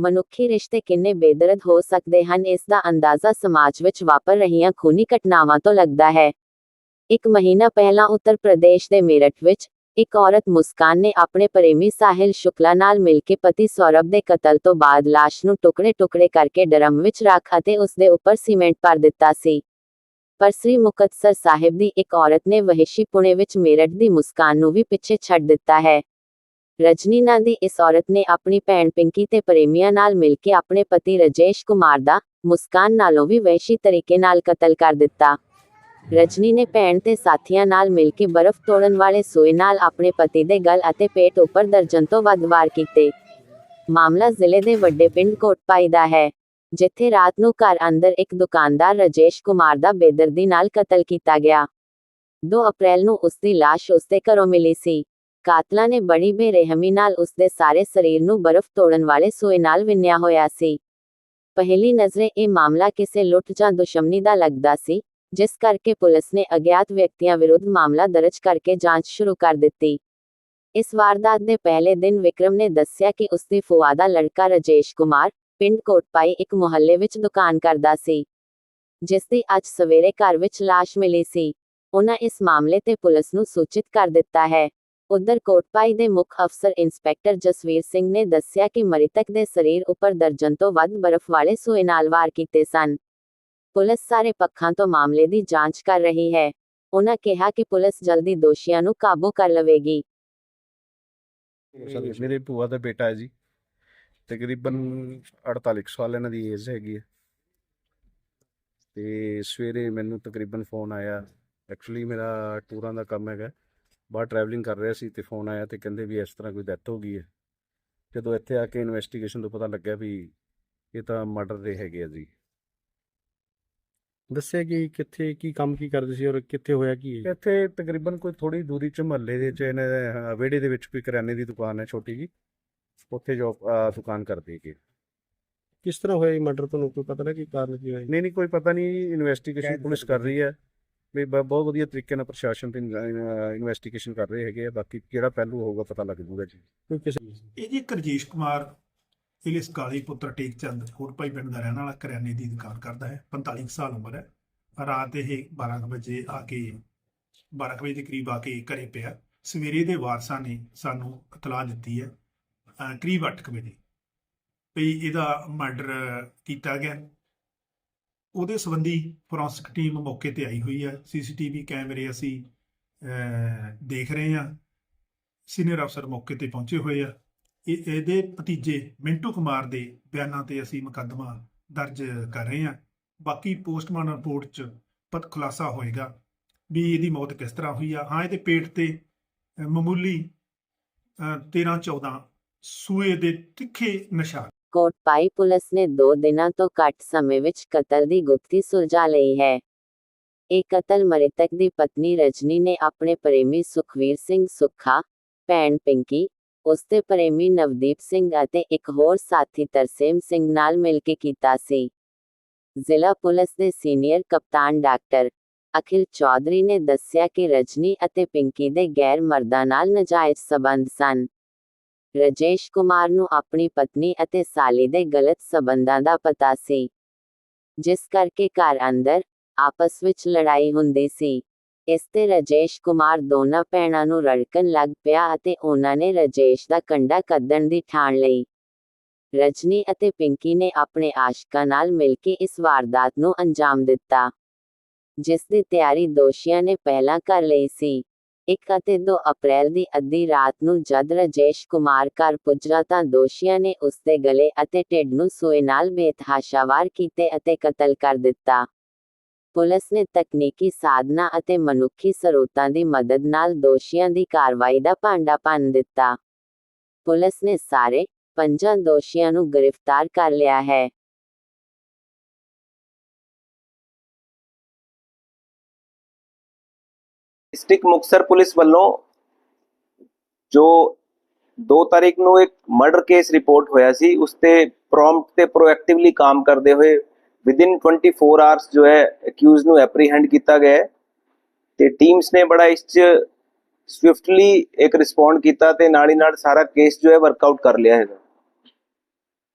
ਮਨੁੱਖੀ ਰਿਸ਼ਤੇ ਕਿੰਨੇ ਬੇਦਰਦ ਹੋ ਸਕਦੇ ਹਨ, ਇਸ ਦਾ ਅੰਦਾਜ਼ਾ ਸਮਾਜ ਵਿੱਚ ਵਾਪਰ ਰਹੀਆਂ ਖੂਨੀ ਘਟਨਾਵਾਂ ਤੋਂ ਲੱਗਦਾ ਹੈ। ਇੱਕ ਮਹੀਨਾ ਪਹਿਲਾਂ ਉੱਤਰ ਪ੍ਰਦੇਸ਼ ਦੇ ਮੇਰਠ ਵਿੱਚ ਇੱਕ ਔਰਤ ਮੁਸਕਾਨ ਨੇ ਆਪਣੇ ਪ੍ਰੇਮੀ ਸਾਹਿਲ ਸ਼ੁਕਲਾ ਨਾਲ ਮਿਲ ਕੇ ਪਤੀ ਸੌਰਭ ਦੇ ਕਤਲ ਤੋਂ ਬਾਅਦ ਲਾਸ਼ ਨੂੰ ਟੁਕੜੇ-ਟੁਕੜੇ ਕਰਕੇ ਡਰਮ ਵਿੱਚ ਰੱਖ ਅਤੇ ਉਸ ਦੇ ਉੱਪਰ ਸੀਮੈਂਟ ਭਰ ਦਿੱਤਾ ਸੀ। ਪਰ ਸ੍ਰੀ ਮੁਕਤਸਰ ਸਾਹਿਬ ਦੀ ਇੱਕ ਔਰਤ ਨੇ ਵਹਿਸ਼ੀ ਪੁਣੇ ਵਿੱਚ ਮੇਰਠ ਦੀ ਮੁਸਕਾਨ ਨੂੰ ਵੀ ਪਿੱਛੇ ਛੱਡ ਦਿੱਤਾ ਹੈ। ਰਜਨੀ ਨਾਂ ਦੀ ਇਸ ਔਰਤ ਨੇ ਆਪਣੀ ਭੈਣ ਪਿੰਕੀ ਤੇ ਪ੍ਰੇਮੀਆਂ ਨਾਲ ਮਿਲ ਕੇ ਆਪਣੇ ਪਤੀ ਰਜੇਸ਼ ਕੁਮਾਰ ਦਾ ਮੁਸਕਾਨ ਨਾਲੋਂ ਵੀ ਵਹਿਸ਼ੀ ਤਰੀਕੇ ਨਾਲ ਕਤਲ ਕਰ ਦਿੱਤਾ। ਰਜਨੀ ਨੇ ਭੈਣ ਤੇ ਸਾਥੀਆਂ ਨਾਲ ਮਿਲ ਕੇ ਬਰਫ਼ ਤੋੜਨ ਵਾਲੇ ਸੂਏ ਨਾਲ ਆਪਣੇ ਪਤੀ ਦੇ ਗਲ ਅਤੇ ਪੇਟ ਉੱਪਰ ਦਰਜਨ ਤੋਂ ਵੱਧ ਵਾਰ ਕੀਤੇ। ਮਾਮਲਾ ਜ਼ਿਲ੍ਹੇ ਦੇ ਵੱਡੇ ਪਿੰਡ ਕੋਟਪਾਈ ਦਾ ਹੈ, ਜਿੱਥੇ ਰਾਤ ਨੂੰ ਘਰ ਅੰਦਰ ਇੱਕ ਦੁਕਾਨਦਾਰ ਰਜੇਸ਼ ਕੁਮਾਰ ਦਾ ਬੇਦਰਦੀ ਨਾਲ ਕਤਲ ਕੀਤਾ ਗਿਆ। 2 ਅਪ੍ਰੈਲ ਨੂੰ ਉਸ ਦੀ ਲਾਸ਼ ਉਸਦੇ ਘਰੋਂ ਮਿਲੀ ਸੀ। ਕਾਤਲਾਂ ਨੇ ਬੜੀ ਬੇਰਹਿਮੀ ਨਾਲ ਉਸ ਦੇ ਸਾਰੇ ਸਰੀਰ ਨੂੰ ਬਰਫ਼ ਤੋੜਨ ਵਾਲੇ ਸੂਏ ਨਾਲ ਵਿੰਨਿਆ ਹੋਇਆ ਸੀ। ਪਹਿਲੀ ਨਜ਼ਰੇ ਇਹ ਮਾਮਲਾ ਕਿਸੇ ਲੁੱਟ ਜਾਂ ਦੁਸ਼ਮਣੀ ਦਾ ਲੱਗਦਾ ਸੀ, ਜਿਸ ਕਰਕੇ ਪੁਲਿਸ ਨੇ ਅਗਿਆਤ ਵਿਅਕਤੀਆਂ ਵਿਰੁੱਧ ਮਾਮਲਾ ਦਰਜ ਕਰਕੇ ਜਾਂਚ ਸ਼ੁਰੂ ਕਰ ਦਿੱਤੀ। ਇਸ ਵਾਰਦਾਤ ਦੇ ਪਹਿਲੇ ਦਿਨ ਵਿਕਰਮ ਨੇ ਦੱਸਿਆ ਕਿ ਉਸ ਦੀ ਫੁਆ ਦਾ ਲੜਕਾ ਰਜੇਸ਼ ਕੁਮਾਰ ਪਿੰਡ ਕੋਟਪਾਈ ਇੱਕ ਮੁਹੱਲੇ ਵਿੱਚ ਦੁਕਾਨ ਕਰਦਾ ਸੀ ਜਿਸ ਦੀ ਅੱਜ ਸਵੇਰੇ ਘਰ ਵਿੱਚ ਲਾਸ਼ ਮਿਲੀ ਸੀ। ਉਹਨਾਂ ਇਸ ਮਾਮਲੇ ਤੇ ਪੁਲਿਸ ਨੂੰ ਸੂਚਿਤ ਕਰ ਦਿੱਤਾ ਹੈ। ਉਧਰ ਕੋਟਪਾਈ ਦੇ ਮੁੱਖ ਅਫਸਰ ਇੰਸਪੈਕਟਰ ਜਸਵੀਰ ਸਿੰਘ ਨੇ ਦੱਸਿਆ ਕਿ ਮ੍ਰਿਤਕ ਦੇ ਸਰੀਰ ਉੱਪਰ ਦਰਜਨ ਤੋਂ ਵੱਧ ਬਰਫ਼ ਵਾਲੇ ਸੂਏ ਨਾਲ ਵਾਰ ਕੀਤੇ ਸਨ। ਪੁਲਿਸ ਸਾਰੇ ਪੱਖਾਂ ਤੋਂ ਮਾਮਲੇ ਦੀ ਜਾਂਚ ਕਰ ਰਹੀ ਹੈ। ਉਹਨਾਂ ਕਿਹਾ ਕਿ ਪੁਲਿਸ ਜਲਦੀ ਦੋਸ਼ੀਆਂ ਨੂੰ ਕਾਬੂ ਕਰ ਲਵੇਗੀ। ਸਰ, ਮੇਰੇ ਭੂਆ ਦਾ ਬੇਟਾ ਹੈ ਜੀ। ਤਕਰੀਬਨ 48 ਸਾਲ ਇਹਨਾਂ ਦੀ ਏਜ ਹੈਗੀ ਹੈ। ਤੇ ਸਵੇਰੇ ਮੈਨੂੰ ਤਕਰੀਬਨ ਫੋਨ ਆਇਆ। ਐਕਚੁਅਲੀ ਮੇਰਾ ਟੂਰਾਂ ਦਾ ਕੰਮ ਹੈਗਾ। ਬਾਹਰ ਟਰੈਵਲਿੰਗ ਕਰ ਰਿਹਾ ਸੀ ਤੇ ਫੋਨ ਆਇਆ ਤੇ ਕਹਿੰਦੇ ਵੀ ਇਸ ਤਰ੍ਹਾਂ ਕੋਈ ਡੈਥ ਹੋ ਗਈ ਹੈ। ਜਦੋਂ ਇੱਥੇ ਆ ਕੇ ਇਨਵੈਸਟੀਗੇਸ਼ਨ ਤੋਂ ਪਤਾ ਲੱਗਿਆ ਵੀ ਇਹ ਤਾਂ ਮਰਡਰ ਦੇ ਹੈਗੇ ਆ ਜੀ। ਦੱਸਿਆ ਕਿ ਕਿੱਥੇ ਕੀ ਕੰਮ ਕੀ ਕਰਦੇ ਸੀ ਔਰ ਕਿੱਥੇ ਹੋਇਆ ਕੀ ਹੈ ਇੱਥੇ ਤਕਰੀਬਨ ਕੋਈ ਥੋੜੀ ਦੂਰੀ ਚ ਮਹੱਲੇ ਦੇ ਚ ਇਹਨਾਂ ਦੇ, ਵਿਹੜੇ ਦੇ ਵਿੱਚ ਕੋਈ ਕਰਿਆਨੇ ਦੀ ਦੁਕਾਨ ਹੈ ਛੋਟੀ ਜੀ। ਉੱਥੇ ਜੋਬ ਦੁਕਾਨ ਕਰਦੇ ਹੈਗੇ। ਕਿਸ ਤਰ੍ਹਾਂ ਹੋਇਆ ਇਹ ਮਰਡਰ ਤੁਹਾਨੂੰ ਕੋਈ ਪਤਾ ਨਾ ਕੀ ਕਾਰਨ ਕੀ ਹੋਇਆ ਨਹੀਂ ਨਹੀਂ ਕੋਈ ਪਤਾ ਨਹੀਂ। ਇਨਵੈਸਟੀਗੇਸ਼ਨ ਪੁਲਿਸ ਕਰ ਰਹੀ ਹੈ। ਵੀ ਬ- ਬਹੁਤ ਵਧੀਆ ਤਰੀਕੇ ਨਾਲ ਪ੍ਰਸ਼ਾਸਨ ਤੇ ਇਨਵੈਸਟੀਗੇਸ਼ਨ ਕਰ ਰਹੇ ਹੈਗੇ ਆ, ਬਾਕੀ ਕਿਹੜਾ ਪਹਿਲੂ ਹੋਊਗਾ ਪਤਾ ਲੱਗ ਜੂਗਾ ਜੀ। ਕੋਈ ਕਿਸੇ ਇਹ ਜੀ ਇੱਕ ਰਜੇਸ਼ ਕੁਮਾਰ ਇਲਿਸ ਕਾਲੀ ਪੁੱਤਰ ਟੇਕ ਚੰਦ ਕੋਟਪਾਈ ਪਿੰਡ ਦਾ ਰਹਿਣ ਵਾਲਾ ਕਰਿਆਨੇ ਦੀ ਦੁਕਾਨ ਕਰਦਾ ਹੈ 45 ਕੁ ਸਾਲ ਉਮਰ ਹੈ। ਰਾਤ ਇਹ 12 ਕੁ ਵਜੇ ਆ ਕੇ 12 ਕੁ ਵਜੇ ਦੇ ਕਰੀਬ ਆ ਕੇ ਘਰੇ ਪਿਆ। ਸਵੇਰੇ ਦੇ ਵਾਰਸਾਂ ਨੇ ਸਾਨੂੰ ਇਤਲਾਹ ਦਿੱਤੀ ਹੈ, ਅਹ, ਕਰੀਬ 8 ਕੁ ਵਜੇ। ਵੀ ਇਹਦਾ ਮਰਡਰ ਕੀਤਾ ਗਿਆ। ਉਹਦੇ ਸੰਬੰਧੀ ਫੋਰੈਂਸਿਕ ਟੀਮ ਮੌਕੇ ਤੇ ਆਈ ਹੋਈ ਹੈ ਸੀਸੀਟੀਵੀ ਕੈਮਰੇ ਅਸੀਂ ਦੇਖ ਰਹੇ ਹਾਂ। ਸੀਨੀਅਰ ਅਫਸਰ ਮੌਕੇ ਤੇ ਪਹੁੰਚੇ ਹੋਏ ਆ। ਇਹ, ਇਹਦੇ ਭਤੀਜੇ ਮਿੰਟੂ ਕੁਮਾਰ ਦੇ ਬਿਆਨਾਂ ਤੇ ਅਸੀਂ ਮੁਕੱਦਮਾ ਦਰਜ ਕਰ ਰਹੇ ਹਾਂ। ਬਾਕੀ ਪੋਸਟਮਾਰਟਮ ਰਿਪੋਰਟ 'ਚ ਪਤ ਖੁਲਾਸਾ ਹੋਏਗਾ ਵੀ ਇਹਦੀ ਮੌਤ ਕਿਸ ਤਰ੍ਹਾਂ ਹੋਈ ਆ। ਹਾਂ, ਇਹਦੇ ਪੇਟ ਤੇ ਮਾਮੂਲੀ 13 14 ਸੂਏ ਦੇ ਤਿੱਖੇ ਨਿਸ਼ਾਨ ਕੋਟਪਾਈ ਪੁਲਿਸ ਨੇ 2 ਦਿਨਾਂ ਤੋਂ ਘੱਟ ਸਮੇਂ ਵਿੱਚ ਕਤਲ ਦੀ ਗੁਪਤੀ ਸੁਲਝਾ ਲਈ ਹੈ। ਇਹ ਕਤਲ ਮ੍ਰਿਤਕ ਦੀ ਪਤਨੀ ਰਜਨੀ ਨੇ ਆਪਣੇ ਪ੍ਰੇਮੀ ਸੁਖਵੀਰ ਸਿੰਘ ਸੁੱਖਾ, ਭੈਣ ਪਿੰਕੀ ਉਸਦੇ ਪ੍ਰੇਮੀ ਨਵਦੀਪ ਸਿੰਘ ਅਤੇ ਇੱਕ ਹੋਰ ਸਾਥੀ ਤਰਸੇਮ ਸਿੰਘ ਨਾਲ ਮਿਲ ਕੇ ਕੀਤਾ ਸੀ। ਜ਼ਿਲ੍ਹਾ ਪੁਲਿਸ ਦੇ ਸੀਨੀਅਰ ਕਪਤਾਨ ਡਾਕਟਰ ਅਖਿਲ ਚੌਧਰੀ ਨੇ ਦੱਸਿਆ ਕਿ ਰਜਨੀ ਅਤੇ ਪਿੰਕੀ ਦੇ ਗੈਰ ਮਰਦਾਂ ਨਾਲ ਨਜਾਇਜ਼ ਸਬੰਧ ਸਨ। ਰਜੇਸ਼ ਕੁਮਾਰ ਨੂੰ ਆਪਣੀ ਪਤਨੀ ਅਤੇ ਸਾਲੀ ਦੇ ਗਲਤ ਸਬੰਧਾਂ ਦਾ ਪਤਾ ਸੀ। ਜਿਸ ਕਰਕੇ ਘਰ ਅੰਦਰ ਆਪਸ ਵਿੱਚ ਲੜਾਈ ਹੁੰਦੀ ਸੀ। ਇਸ ਤੇ ਰਜੇਸ਼ ਕੁਮਾਰ ਦੋਨਾਂ ਭੈਣਾਂ ਨੂੰ ਰੜਕਣ ਲੱਗ ਪਿਆ ਅਤੇ ਉਹਨਾਂ ਨੇ ਰਜੇਸ਼ ਦਾ ਕੰਡਾ ਕੱਢਣ ਦੀ ਠਾਣ ਲਈ। ਰਜਨੀ ਅਤੇ ਪਿੰਕੀ ਨੇ ਆਪਣੇ ਆਸ਼ਕਾਂ ਨਾਲ ਮਿਲ ਕੇ ਇਸ ਵਾਰਦਾਤ ਨੂੰ ਅੰਜਾਮ ਦਿੱਤਾ। ਜਿਸ ਦੀ ਤਿਆਰੀ ਦੋਸ਼ੀਆਂ ਨੇ ਪਹਿਲਾਂ ਕਰ ਲਈ ਸੀ। 1 ਅਤੇ 2 ਅਪ੍ਰੈਲ ਦੀ ਅੱਧੀ ਰਾਤ ਨੂੰ ਜਦ ਰਜੇਸ਼ ਕੁਮਾਰ ਘਰ ਪੁੱਜਾ ਤਾਂ ਦੋਸ਼ੀਆਂ ਨੇ ਉਸ ਦੇ ਗਲੇ ਅਤੇ ਢਿੱਡ ਨੂੰ ਸੂਏ ਨਾਲ ਬੇਤਹਾਸ਼ਾਵਾਰ ਕੀਤੇ ਅਤੇ ਕਤਲ ਕਰ ਦਿੱਤਾ। ਪੁਲਿਸ ਨੇ ਤਕਨੀਕੀ ਸਾਧਨਾ ਅਤੇ ਮਨੁੱਖੀ ਸਰੋਤਾਂ ਦੀ ਮਦਦ ਨਾਲ ਦੋਸ਼ੀਆਂ ਦੀ ਕਾਰਵਾਈ ਦਾ ਭਾਂਡਾ ਭੰਨ ਦਿੱਤਾ। ਪੁਲਿਸ ਨੇ ਸਾਰੇ ਪੰਜਾਂ ਦੋਸ਼ੀਆਂ ਨੂੰ ਗ੍ਰਿਫਤਾਰ ਕਰ ਲਿਆ ਹੈ। ਡਿਸਟ੍ਰਿਕਟ ਮੁਕਸਰ ਪੁਲਿਸ ਵੱਲੋਂ ਜੋ 2 ਤਾਰੀਖ ਨੂੰ ਇੱਕ ਮਰਡਰ ਕੇਸ ਰਿਪੋਰਟ ਹੋਇਆ ਸੀ, ਉਸ ਤੇ ਪ੍ਰੋਮਪਟ ਤੇ ਪ੍ਰੋਐਕਟਿਵਲੀ ਕੰਮ ਕਰਦੇ ਹੋਏ ਵਿਦਿਨ 24 ਆਵਰਸ ਜੋ ਹੈ ਅਕਿਊਜ਼ ਨੂੰ ਐਪਰੀਹੈਂਡ ਕੀਤਾ ਗਿਆ ਤੇ ਟੀਮਸ ਨੇ ਬੜਾ ਇਸ 'ਚ ਸਵਿਫਟਲੀ ਇੱਕ ਰਿਸਪੌਂਡ ਕੀਤਾ ਤੇ ਨਾਲ ਹੀ ਨਾਲ ਸਾਰਾ ਕੇਸ ਜੋ ਹੈ ਵਰਕਆਊਟ ਕਰ ਲਿਆ ਹੈਗਾ।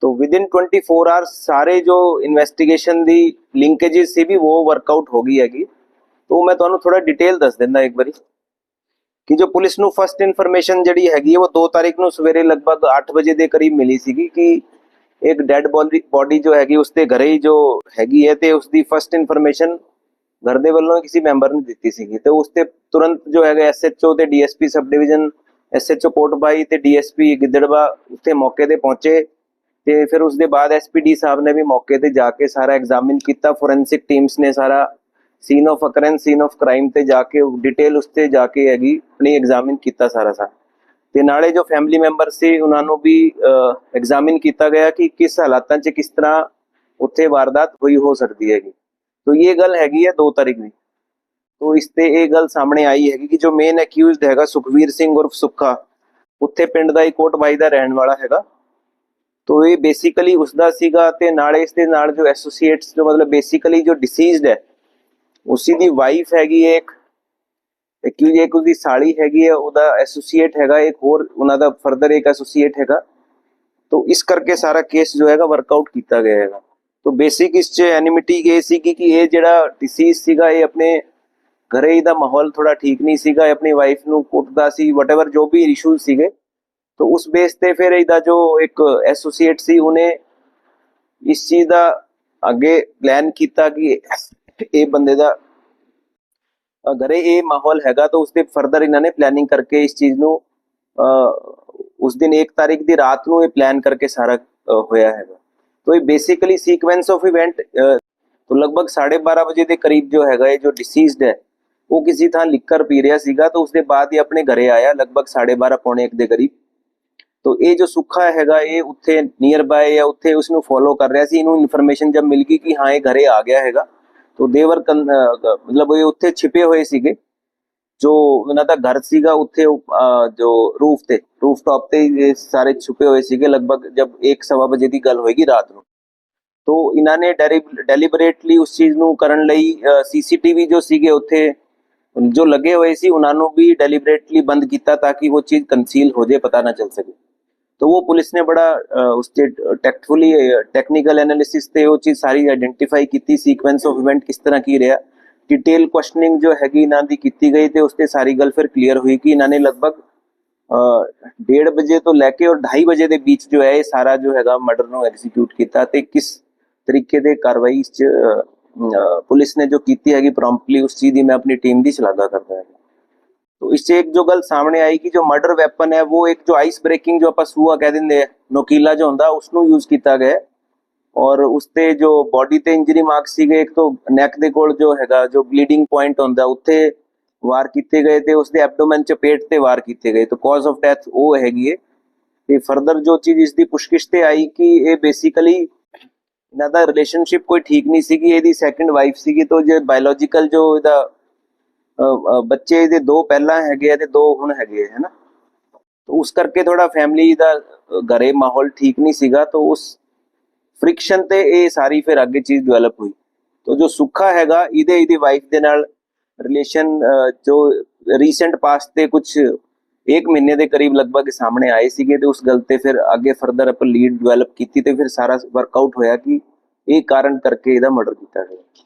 तो within twenty four hours सारे जो इन्वेस्टिगेशन दी लिंकेजेस से भी वो वर्कआउट होगी हैगी ਤੋਂ ਮੈਂ ਤੁਹਾਨੂੰ ਥੋੜਾ ਡਿਟੇਲ ਦੱਸ ਦਿੰਦਾ ਇੱਕ ਵਾਰੀ ਕਿ ਜੋ ਪੁਲਿਸ ਨੂੰ ਫਸਟ ਇਨਫੋਰਮੇਸ਼ਨ ਜਿਹੜੀ ਹੈਗੀ ਹੈ ਉਹ 2 ਤਾਰੀਖ ਨੂੰ ਸਵੇਰੇ ਲਗਭਗ 8 ਵਜੇ ਦੇ ਕਰੀਬ ਮਿਲੀ ਸੀਗੀ ਕਿ ਇੱਕ ਡੈੱਡ ਬੋਡੀ ਜੋ ਹੈਗੀ ਉਸ ਦੇ ਘਰੇ ਹੀ ਜੋ ਹੈਗੀ ਹੈ ਤੇ ਉਸ ਦੀ ਫਸਟ ਇਨਫੋਰਮੇਸ਼ਨ ਘਰ ਦੇ ਵੱਲੋਂ ਕਿਸੇ ਮੈਂਬਰ ਨੇ ਦਿੱਤੀ ਸੀਗੀ ਤੇ ਉਸ ਤੇ ਤੁਰੰਤ ਜੋ ਹੈਗਾ ਐਸਐਚਓ ਤੇ DSP sub division SHO Kotbhai ਤੇ ਡੀਐਸਪੀ ਗਿੱਦੜਵਾ ਉੱਥੇ ਮੌਕੇ ਤੇ ਪਹੁੰਚੇ ਤੇ ਫਿਰ ਉਸ ਦੇ ਬਾਅਦ ਐਸਪੀਡੀ ਸਾਹਿਬ ਨੇ ਵੀ ਮੌਕੇ ਤੇ ਜਾ ਕੇ ਸਾਰਾ ਐਗਜ਼ਾਮਿਨ ਕੀਤਾ ਫੋਰੈਂਸਿਕ ਟੀਮਸ ਨੇ ਸਾਰਾ scene of occurrence scene of crime ਤੇ ਜਾ ਕੇ ਡਿਟੇਲ ਉਸ ਤੇ ਜਾ ਕੇ ਹੈਗੀ, ਆਪਣੀ ਐਗਜ਼ਾਮਿਨ ਕੀਤਾ ਸਾਰਾ ਸਾਰਾ ਤੇ ਨਾਲੇ ਜੋ ਫੈਮਿਲੀ ਮੈਂਬਰ ਸੀ, ਉਹਨਾਂ ਨੂੰ ਵੀ ਐਗਜ਼ਾਮਿਨ ਕੀਤਾ ਗਿਆ ਕਿ ਕਿਸ ਹਾਲਾਤਾਂ 'ਚ ਕਿਸ ਤਰ੍ਹਾਂ ਉੱਥੇ ਵਾਰਦਾਤ ਹੋਈ, ਹੋ ਸਕਦੀ ਹੈਗੀ। ਤੋ ਇਹ ਗੱਲ ਹੈਗੀ ਹੈ 2 ਤਾਰੀਖ ਦੀ। ਤੋ ਇਸ ਤੇ ਇਹ ਗੱਲ ਸਾਹਮਣੇ ਆਈ ਹੈਗੀ ਕਿ ਜੋ ਮੇਨ ਅਕਿਊਜ਼ਡ ਹੈਗਾ, ਸੁਖਵੀਰ ਸਿੰਘ ਉਰਫ ਸੁੱਖਾ, ਉੱਥੇ ਪਿੰਡ ਦਾ ਹੀ ਕੋਟਬਾਈ ਦਾ ਰਹਿਣ ਵਾਲਾ ਹੈਗਾ। ਤੋ ਇਹ ਬੇਸਿਕਲੀ ਉਸ ਦਾ ਸੀਗਾ ਤੇ ਨਾਲੇ ਇਸ ਦੇ ਨਾਲ ਜੋ ਐਸੋਸੀਏਟਸ ਜੋ ਮਤਲਬ ਬੇਸਿਕਲੀ ਜੋ ਡਿਸੀਜ਼ਡ ਹੈ ਉਸੀ ਦੀ ਵਾਈਫ ਹੈਗੀ ਇੱਕ ਐਕਿਊਜ਼ ਇੱਕ ਉਹਦੀ ਸਾਲੀ ਹੈਗੀ ਹੈ, ਉਹਦਾ ਐਸੋਸੀਏਟ ਹੈਗਾ, ਇੱਕ ਹੋਰ ਉਹਨਾਂ ਦਾ ਫਰਦਰ ਇੱਕ ਐਸੋਸੀਏਟ ਹੈਗਾ, ਤੋ ਇਸ ਕਰਕੇ ਸਾਰਾ ਕੇਸ ਜੋ ਹੈਗਾ ਵਰਕਆਊਟ ਕੀਤਾ ਗਿਆ ਹੈਗਾ। ਤੋ ਬੇਸਿਕ ਇਸ ਚ ਐਨਿਮਿਟੀ ਇਹ ਸੀ ਕਿ ਇਹ ਜਿਹੜਾ ਡਿਸੀਜ਼ ਸੀਗਾ, ਇਹ ਆਪਣੇ ਘਰੇ ਦਾ ਮਾਹੌਲ ਥੋੜਾ ਠੀਕ ਨਹੀਂ ਸੀਗਾ ਆਪਣੀ ਵਾਈਫ ਨੂੰ ਕੁੱਟਦਾ ਸੀ ਵਟਐਵਰ ਜੋ ਵੀ ਇਸ਼ੂਜ਼ ਸੀਗੇ। ਤੋ ਉਸ ਬੇਸ ਤੇ ਫਿਰ ਇਹਦਾ ਜੋ ਇੱਕ ਐਸੋਸੀਏਟ ਸੀ, ਉਹਨੇ ਇਸ ਚੀਜ਼ ਦਾ ਅੱਗੇ ਪਲਾਨ ਕੀਤਾ ਕਿ ਇਹ ਬੰਦੇ ਦਾ ਅ, ਘਰੇ ਇਹ ਮਾਹੌਲ ਹੈਗਾ ਤਾਂ ਉਸ ਤੇ ਫਰਦਰ ਇਹਨਾਂ ਨੇ ਪਲੈਨਿੰਗ ਕਰਕੇ ਇਸ ਚੀਜ਼ ਨੂੰ ਅ, ਉਸ ਦਿਨ 1 ਤਾਰੀਖ ਦੀ ਰਾਤ ਨੂੰ ਇਹ ਪਲਾਨ ਕਰਕੇ ਸਾਰਾ ਅ, ਹੋਇਆ ਹੈਗਾ तो ये बेसिकली सीक्वेंस ऑफ इवेंट तो लगभग साढ़े बारह बजे के करीब जो हैगा ये जो डिसीज्ड है वो किसी थां लिकर पी रहा ਸੀਗਾ तो उसके बाद ही अपने घरे आया लगभग साढ़े बारह पौने एक ਦੇ ਕਰੀਬ तो ਇਹ ਜੋ ਸੁੱਖਾ ਹੈਗਾ ਇਹ ਉੱਥੇ ਨੀਅਰ ਬਾਏ ਜਾਂ ਉੱਥੇ ਉਸ ਨੂੰ ਫੋਲੋ ਕਰ ਰਿਹਾ ਸੀ ਇਹਨੂੰ ਇਨਫੋਰਮੇਸ਼ਨ ਜਦ ਮਿਲ ਗਈ ਕਿ ਹਾਂ ਇਹ ਘਰੇ ਆ ਗਿਆ ਹੈਗਾ तो ਦੇਵਰ ਮਤਲਬ ਇਹ ਉੱਥੇ ਛਿਪੇ ਹੋਏ ਸੀਗੇ ਜੋ ਉਹਨਾਂ ਦਾ ਘਰ ਸੀਗਾ ਉੱਥੇ ਉਹ, ਅਹ, ਜੋ ਰੂਫ ਤੇ ਰੂਫ ਟਾਪ ਤੇ ਹੀ ਇਹ ਸਾਰੇ ਛੁਪੇ ਹੋਏ ਸੀਗੇ ਲਗਭਗ ਜਬ 1:30 ਵਜੇ ਦੀ ਗੱਲ ਹੋਏਗੀ ਰਾਤ ਨੂੰ ਤੋ ਇਹਨਾਂ ਨੇ ਡੈਲੀਬਰੇਟਲੀ ਉਸ ਚੀਜ਼ ਨੂੰ ਕਰਨ ਲਈ ਸੀਸੀਟੀਵੀ ਜੋ ਸੀਗੇ ਉੱਥੇ ਜੋ ਲੱਗੇ ਹੋਏ ਸੀ ਉਹਨਾਂ ਨੂੰ ਵੀ ਡੈਲੀਬਰੇਟਲੀ ਬੰਦ ਕੀਤਾ ਤਾਂ ਕਿ ਉਹ ਚੀਜ਼ ਕੰਸੀਲ ਹੋ ਜਾਏ ਪਤਾ ਨਾ ਚੱਲ ਸਕੇ तो वो पुलिस ने बड़ा अ, उससे टैक्टफुली टेक्निकल एनालिसिस ਤੇ ਉਹ ਚੀਜ਼ ਸਾਰੀ ਆਇਡੈਂਟੀਫਾਈ ਕੀਤੀ ਸੀਕੁਐਂਸ ਆਫ ਇਵੈਂਟ ਕਿਸ ਤਰ੍ਹਾਂ ਕੀ ਰਿਹਾ ਡਿਟੇਲ ਕੁਐਸਚਨਿੰਗ ਜੋ ਹੈਗੀ ਇਹਨਾਂ ਦੀ ਕੀਤੀ ਗਈ ਤੇ ਉਸ ਤੇ ਸਾਰੀ ਗੱਲ ਫਿਰ ਕਲੀਅਰ ਹੋਈ ਕਿ ਇਹਨਾਂ ਨੇ ਲਗਭਗ ਅ, ਡੇਢ ਵਜੇ ਤੋਂ ਲੈ ਕੇ ਔਰ 2:30 ਵਜੇ ਦੇ ਵਿੱਚ ਜੋ ਹੈ ਇਹ ਸਾਰਾ ਜੋ ਹੈਗਾ ਮਰਡਰ ਨੂੰ ਐਗਜ਼ੀਕਿਊਟ ਕੀਤਾ ਤੇ ਕਿਸ ਤਰੀਕੇ ਦੇ ਕਾਰਵਾਈ ਇਸ ਚ ਅ, ਅ, ਪੁਲਿਸ ਨੇ ਜੋ ਕੀਤੀ ਹੈਗੀ ਪ੍ਰੋਮਪਟਲੀ ਉਸ ਚੀਜ਼ ਦੀ ਮੈਂ ਆਪਣੀ ਟੀਮ ਦੀ ਸ਼ਲਾਘਾ ਕਰਦਾ ਹਾਂ तो इससे एक जो गल सामने आई कि जो मर्डर वेपन है वो एक जो आइस ब्रेकिंग जो ਆਪਾਂ ਸੂਆ ਕਹਿ ਦਿੰਦੇ ਆ ਨੋਕੀਲਾ ਜੋ ਹੁੰਦਾ ਉਸ ਨੂੰ ਯੂਜ਼ ਕੀਤਾ ਗਿਆ ਹੈ। ਔਰ ਉਸ ਤੇ ਜੋ ਬਾਡੀ ਤੇ ਇੰਜਰੀ ਮਾਰਕ ਸੀਗੇ ਇੱਕ ਤੋਂ ਨੈਕ ਦੇ ਕੋਲ ਜੋ ਹੈਗਾ ਜੋ ਬਲੀਡਿੰਗ ਪੁਆਇੰਟ ਹੁੰਦਾ ਉੱਥੇ ਵਾਰ ਕੀਤੇ ਗਏ ਤੇ ਉਸ ਦੇ ਐਬਡੋਮਨ ਚ ਪੇਟ ਤੇ ਵਾਰ ਕੀਤੇ ਗਏ ਤਾਂ ਕਾਜ਼ ਆਫ ਡੈਥ ਉਹ ਹੈਗੀ ਹੈ ਤੇ ਫਰਦਰ ਜੋ ਚੀਜ਼ ਇਸ ਦੀ ਪੁਸ਼ਕਿਸ਼ ਤੇ ਆਈ ਕਿ ਇਹ ਬੇਸਿਕਲੀ ਇਹਨਾਂ ਦਾ ਰਿਲੇਸ਼ਨਸ਼ਿਪ ਕੋਈ ਠੀਕ ਨਹੀਂ ਸੀਗੀ ਇਹਦੀ ਸੈਕੰਡ ਵਾਈਫ ਸੀਗੀ ਤਾਂ ਜੇ ਬਾਇਓਲੋਜੀਕਲ ਜੋ ਇਹਦਾ ਅ, ਅ, ਬੱਚੇ ਦੇ ਦੋ ਪਹਿਲਾਂ ਹੈਗੇ ਆ ਤੇ ਦੋ ਹੁਣ ਹੈਗੇ ਹੈ ਨਾ ਉਸ ਕਰਕੇ ਥੋੜਾ ਫੈਮਿਲੀ ਦਾ ਘਰੇ ਮਾਹੌਲ ਠੀਕ ਨਹੀਂ ਸੀਗਾ, ਤਾਂ ਉਸ ਫ੍ਰਿਕਸ਼ਨ ਤੇ ਇਹ ਸਾਰੀ ਫਿਰ ਅੱਗੇ ਚੀਜ਼ ਡਿਵੈਲਪ ਹੋਈ। ਤਾਂ ਜੋ ਸੁੱਖਾ ਹੈਗਾ, ਇਹਦੇ, ਇਹਦੀ ਵਾਈਫ ਦੇ ਨਾਲ ਰਿਲੇਸ਼ਨ ਜੋ ਰੀਸੈਂਟ ਪਾਸਟ ਤੇ ਕੁਝ ਇੱਕ ਮਹੀਨੇ ਦੇ ਕਰੀਬ ਲਗਭਗ ਸਾਹਮਣੇ ਆਏ ਸੀਗੇ ਤੇ ਉਸ ਗੱਲ ਤੇ ਫਿਰ ਅੱਗੇ ਫਰਦਰ ਆਪਾਂ ਲੀਡ ਡਿਵੈਲਪ ਕੀਤੀ ਤੇ ਫਿਰ ਸਾਰਾ ਵਰਕਆਊਟ ਹੋਇਆ ਕਿ ਇਹ ਕਾਰਨ ਕਰਕੇ ਇਹਦਾ ਮਰਡਰ ਕੀਤਾ ਗਿਆ।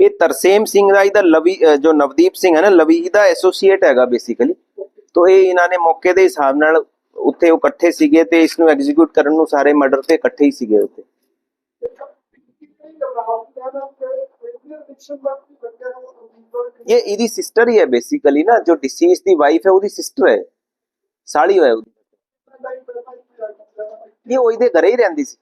ਇਹ ਤਰਸੇਮ ਸਿੰਘ ਦਾ ਲਵੀ ਜੋ ਨਵਦੀਪ ਸਿੰਘ ਹੈ ਨਾ, ਲਵੀ ਇਹਦਾ ਐਸੋਸੀਏਟ ਹੈਗਾ ਬੇਸਿਕਲੀ ਤੋਂ ਇਹ ਇਹਨਾਂ ਨੇ ਮੌਕੇ ਦੇ ਹਿਸਾਬ ਨਾਲ ਉੱਥੇ ਉਹ ਇਕੱਠੇ ਸੀਗੇ ਤੇ ਇਸ ਨੂੰ ਐਗਜ਼ੀਕਿਊਟ ਕਰਨ ਨੂੰ ਸਾਰੇ ਮਰਡਰ ਤੇ ਇਕੱਠੇ ਹੀ ਸੀਗੇ ਉੱਥੇ। ਇਹ ਇਹਦੀ ਸਿਸਟਰ ਹੀ ਹੈ ਬੇਸਿਕਲੀ ਨਾ, ਜੋ ਡਿਸੀਜ਼ ਦੀ ਵਾਈਫ ਹੈ, ਉਹਦੀ ਸਿਸਟਰ ਹੈ। ਸਾਲੀ ਹੋਇਆ ਉਹਦੀ। ਇਹ ਉਹ ਘਰੇ ਹੀ ਰਹਿੰਦੀ ਸੀ।